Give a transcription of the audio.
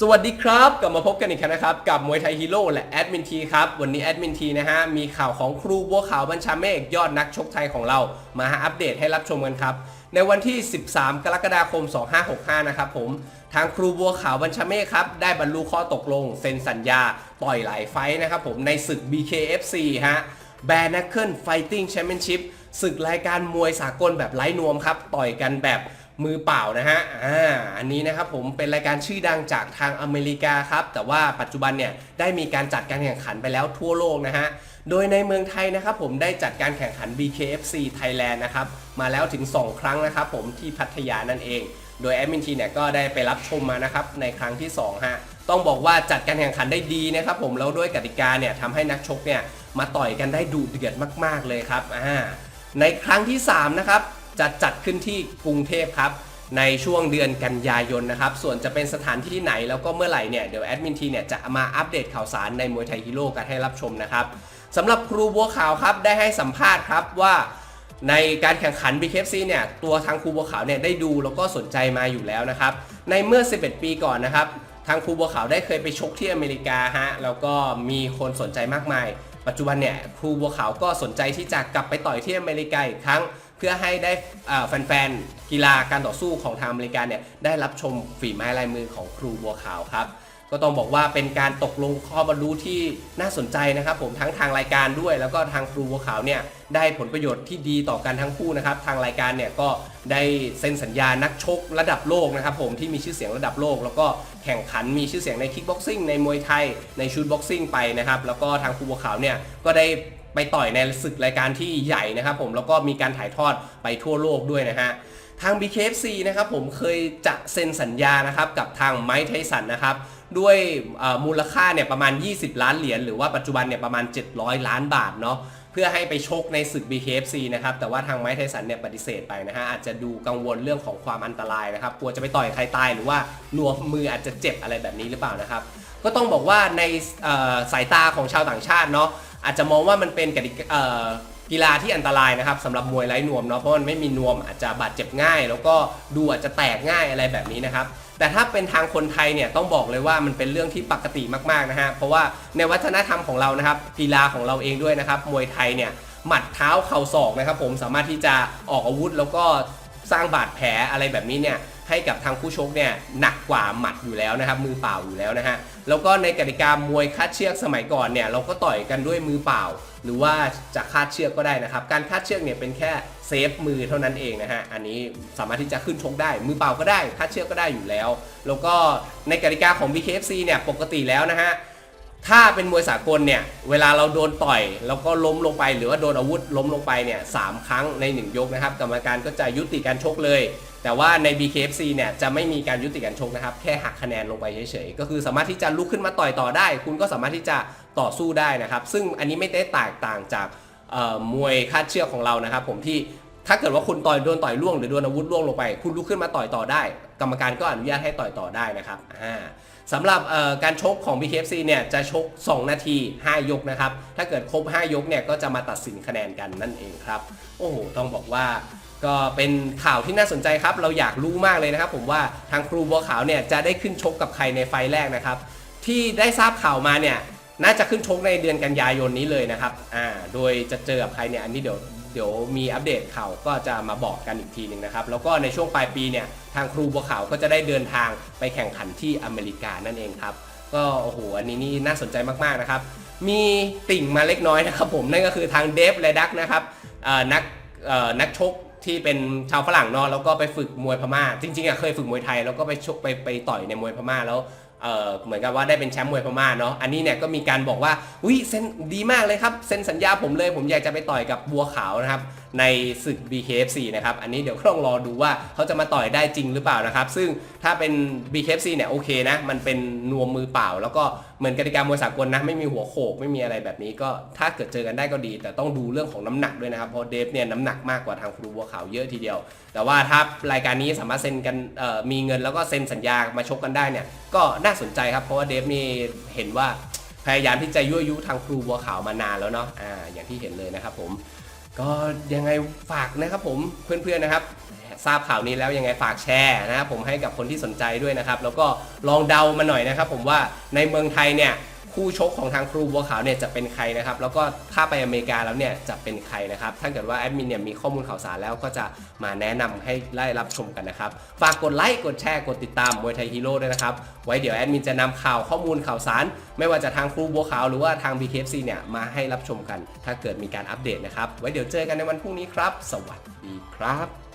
สวัสดีครับกลับมาพบกันอีกครั้งนะครับ กับมวยไทยฮีโร่และแอดมินทีครับ วันนี้แอดมินทีนะฮะ มีข่าวของครูบัวขาวบัญชาเมฆยอดนักชกไทยของเรามาอัปเดตให้รับชมกันครับ ในวันที่ 13 กรกฎาคม 2565 นะครับผม ทางครูบัวขาวบัญชาเมฆครับ ได้บรรลุข้อตกลง เซ็นสัญญา ต่อยหลายไฟท์นะครับผมในศึก BKFC ฮะ b a r n a c l e Fighting Championship ศึกรายการมวยสากลแบบไร้นวมครับ ต่อยกันแบบ มือเปล่านะฮะ อ่า อันนี้นะครับผมเป็นรายการชื่อดังจากทางอเมริกาครับ แต่ว่าปัจจุบันเนี่ยได้มีการจัดการแข่งขันไปแล้วทั่วโลกนะฮะ โดยในเมืองไทยนะครับผมได้จัดการแข่งขัน BKFC Thailand นะครับมาแล้วถึง 2 ครั้งนะครับผมที่พัทยานั่นเอง โดยแอดมินทีเนี่ยก็ได้ไปรับชมมานะครับในครั้งที่2ฮะ ต้องบอกว่าจัดการแข่งขันได้ดีนะครับผมแล้วด้วยกติกาเนี่ยทำให้นักชกเนี่ยมาต่อยกันได้ดุเดือดมาก ๆเลยครับ อ่าในครั้งที่ 3 นะครับ จะจัดขึ้นที่กรุงเทพครับในช่วงเดือนกันยายนนะครับ ส่วนจะเป็นสถานที่ที่ไหนแล้วก็เมื่อไหร่เนี่ยเดี๋ยวแอดมินทีเนี่ยจะมาอัปเดตข่าวสารในมวยไทยฮีโร่กันให้รับชมนะครับสำหรับครูบัวขาวครับได้ให้สัมภาษณ์ครับว่าในการแข่งขัน BKFC เนี่ยตัวทางครูบัวขาวเนี่ยได้ดูแล้วก็สนใจมาอยู่แล้วนะครับ ในเมื่อ 11 ปีก่อนนะครับ ทางครูบัวขาวได้เคยไปชกที่อเมริกาฮะแล้วก็มีคนสนใจมากมาย ปัจจุบันเนี่ยครูบัวขาวก็สนใจที่จะกลับไปต่อยที่อเมริกาอีกครั้ง เพื่อให้ได้แฟนๆกีฬาการต่อสู้ของทางอเมริกาเนี่ยได้รับชมฝีไม้ลายมือของครูบัวขาวครับ ก็ต้องบอกว่าเป็นการตกลงข้อบรรลุที่น่าสนใจนะครับผมทั้งทางรายการด้วย แล้วก็ทางครูบัวขาวเนี่ยได้ผลประโยชน์ที่ดีต่อกันทั้งคู่นะครับทางรายการเนี่ยก็ได้เซ็นสัญญานักชกระดับโลกนะครับผมที่มีชื่อเสียงระดับโลก แล้วก็แข่งขันมีชื่อเสียงในคิกบ็อกซิ่งในมวยไทยในชูดบ็อกซิ่งไปนะครับแล้วก็ทางครูบัวขาวเนี่ยก็ได้ไปต่อยในศึกรายการที่ใหญ่นะครับผมแล้วก็มีการถ่ายทอดไปทั่วโลกด้วยนะฮะ ทาง BKFC นะครับผมเคยจะเซ็นสัญญานะครับกับทางไมค์ไทสันนะครับด้วยมูลค่าเนี่ยประมาณ 20 ล้านเหรียญหรือว่าปัจจุบันเนี่ยประมาณ 700 ล้านบาทเนาะเพื่อให้ไปชกในศึก BKFC นะครับแต่ว่าทางไมค์ไทสันเนี่ยปฏิเสธไปนะฮะอาจจะดูกังวลเรื่องของความอันตรายนะครับกลัวจะไปต่อยใครตายหรือว่านัวมืออาจจะเจ็บอะไรแบบนี้หรือเปล่านะครับก็ต้องบอกว่าในสายตาของชาวต่างชาติเนาะอาจจะมองว่ามันเป็นกติกา กีฬาที่อันตรายนะครับสำหรับมวยไร้นวมเนาะเพราะมันไม่มีนวมอาจจะบาดเจ็บง่าย แล้วก็ดูอาจจะแตกง่ายอะไรแบบนี้นะครับแต่ถ้าเป็นทางคนไทยเนี่ยต้องบอกเลยว่ามันเป็นเรื่องที่ปกติมากๆนะฮะเพราะว่าในวัฒนธรรมของเรานะครับกีฬาของเราเองด้วยนะครับมวยไทยเนี่ยหมัดเท้าเข่าศอกนะครับผมสามารถที่จะออกอาวุธแล้วก็ สร้างบาดแผลอะไรแบบนี้เนี่ยให้กับทางผู้ชกเนี่ยหนักกว่าหมัดอยู่แล้วนะครับมือเปล่าอยู่แล้วนะฮะแล้วก็ในกติกามวยคาดเชือกสมัยก่อนเนี่ยเราก็ต่อยกันด้วยมือเปล่า หรือว่าจะคาดเชือกก็ได้นะครับการคาดเชือกเนี่ยเป็นแค่เซฟมือเท่านั้นเองนะฮะอันนี้สามารถที่จะขึ้นชกได้ มือเปล่าก็ได้คาดเชือกก็ได้อยู่แล้ว แล้วก็ในกติกาของ BKFC เนี่ยปกติแล้วนะฮะ ถ้าเป็นมวยสากลเนี่ย เวลาเราโดนต่อย แล้วก็ล้มลงไป หรือว่าโดนอาวุธล้มลงไปเนี่ยสามครั้งใน 1 ยกนะครับ กรรมการก็จะยุติการชกเลย แต่ว่าใน BKFC เนี่ยจะไม่มีการยุติการชกนะครับ แค่หักคะแนนลงไปเฉยๆ ก็คือสามารถที่จะลุกขึ้นมาต่อยต่อได้ คุณก็สามารถที่จะต่อสู้ได้นะครับ ซึ่งอันนี้ไม่ได้แตกต่างจากมวยคาดเชือกของเรานะครับ ผมที่ ถ้าเกิดว่าคุณต่อยโดนต่อยล่วงหรือโดนอาวุธล่วงลงไป คุณลุกขึ้นมาต่อยต่อได้ กรรมการก็อนุญาตให้ต่อยต่อได้นะครับอ่าสำหรับการชกของ BKFC เนี่ยจะชก 2 นาที 5 ยกนะครับ ถ้าเกิดครบ 5 ยกเนี่ยก็จะมาตัดสินคะแนนกันนั่นเองครับ โอ้โห ต้องบอกว่าก็เป็นข่าวที่น่าสนใจครับ เราอยากรู้มากเลยนะครับ ผมว่าทางครูบัวขาวเนี่ยจะได้ขึ้นชกกับใครในไฟแรกนะครับ ที่ได้ทราบข่าวมาเนี่ยน่าจะขึ้นชกในเดือนกันยายนนี้เลยนะครับ อ่า โดยจะเจอกับใครเนี่ยอันนี้เดี๋ยว เดี๋ยวมีอัปเดตข่าวก็จะมาบอกกันอีกทีหนึ่งนะครับ แล้วก็ในช่วงปลายปีเนี่ยทางครูบัวขาวก็จะได้เดินทางไปแข่งขันที่อเมริกานั่นเองครับ ก็โอ้โหอันนี้นี่น่าสนใจมากๆนะครับ มีติ่งมาเล็กน้อยนะครับผมนั่นก็คือทางเดฟและดักนะครับนักนักชกที่เป็นชาวฝรั่งเนาะแล้วก็ไปฝึกมวยพม่า จริงๆอะเคยฝึกมวยไทยแล้วก็ไปชกไปไปต่อยในมวยพม่าแล้ว เเหมือนกับว่าได้เป็นแชมป์มวยพม่าเนาะอันนี้เนี่ยก็มีการบอกว่าอุ้ยเซ็นดีมากเลยครับเซ็นสัญญาผมเลยผมอยากจะไปต่อยกับบัวขาวนะครับ ในศึก BKFC นะครับ อันนี้เดี๋ยวต้องรอดูว่าเขาจะมาต่อยได้จริงหรือเปล่านะครับ ซึ่งถ้าเป็น BKFC เนี่ยโอเคนะ มันเป็นนวมมือเปล่า แล้วก็เหมือนกติกามวยสากลนะ ไม่มีหัวโขก ไม่มีอะไรแบบนี้ ก็ถ้าเกิดเจอกันได้ก็ดี แต่ต้องดูเรื่องของน้ำหนักด้วยนะครับ เพราะเดฟเนี่ยน้ำหนักมากกว่าทางครูบัวขาวเยอะทีเดียว แต่ว่าถ้ารายการนี้สามารถเซ็นกันมีเงินแล้วก็เซ็นสัญญามาชกกันได้เนี่ย ก็น่าสนใจครับ เพราะว่าเดฟนี่เห็นว่าพยายามที่จะยั่วยุทางครูบัวขาวมานานแล้วเนาะ อ่า อย่างที่เห็นเลยนะครับผม ก็ยังไงฝากนะครับผมเพื่อนๆนะครับ ทราบข่าวนี้แล้วยังไงฝากแชร์นะครับผมให้กับคนที่สนใจด้วยนะครับ แล้วก็ลองเดามาหน่อยนะครับ ผมว่าในเมืองไทยเนี่ย คู่ชกของทางครูบัวขาวเนี่ยจะเป็นใครนะครับ แล้วก็ถ้าไปอเมริกาแล้วเนี่ยจะเป็นใครนะครับ ถ้าเกิดว่าแอดมินเนี่ยมีข้อมูลข่าวสารแล้วก็จะมาแนะนำให้ไล่รับชมกันนะครับ ฝากกดไลค์ กดแชร์ กดติดตามมวยไทยฮีโร่ด้วยนะครับ ไว้เดี๋ยวแอดมินจะนำข่าวข้อมูลข่าวสาร ไม่ว่าจะทางครูบัวขาวหรือว่าทาง BKFC เนี่ยมาให้รับชมกัน ถ้าเกิดมีการอัปเดตนะครับ ไว้เดี๋ยวเจอกันในวันพรุ่งนี้ครับ สวัสดีครับ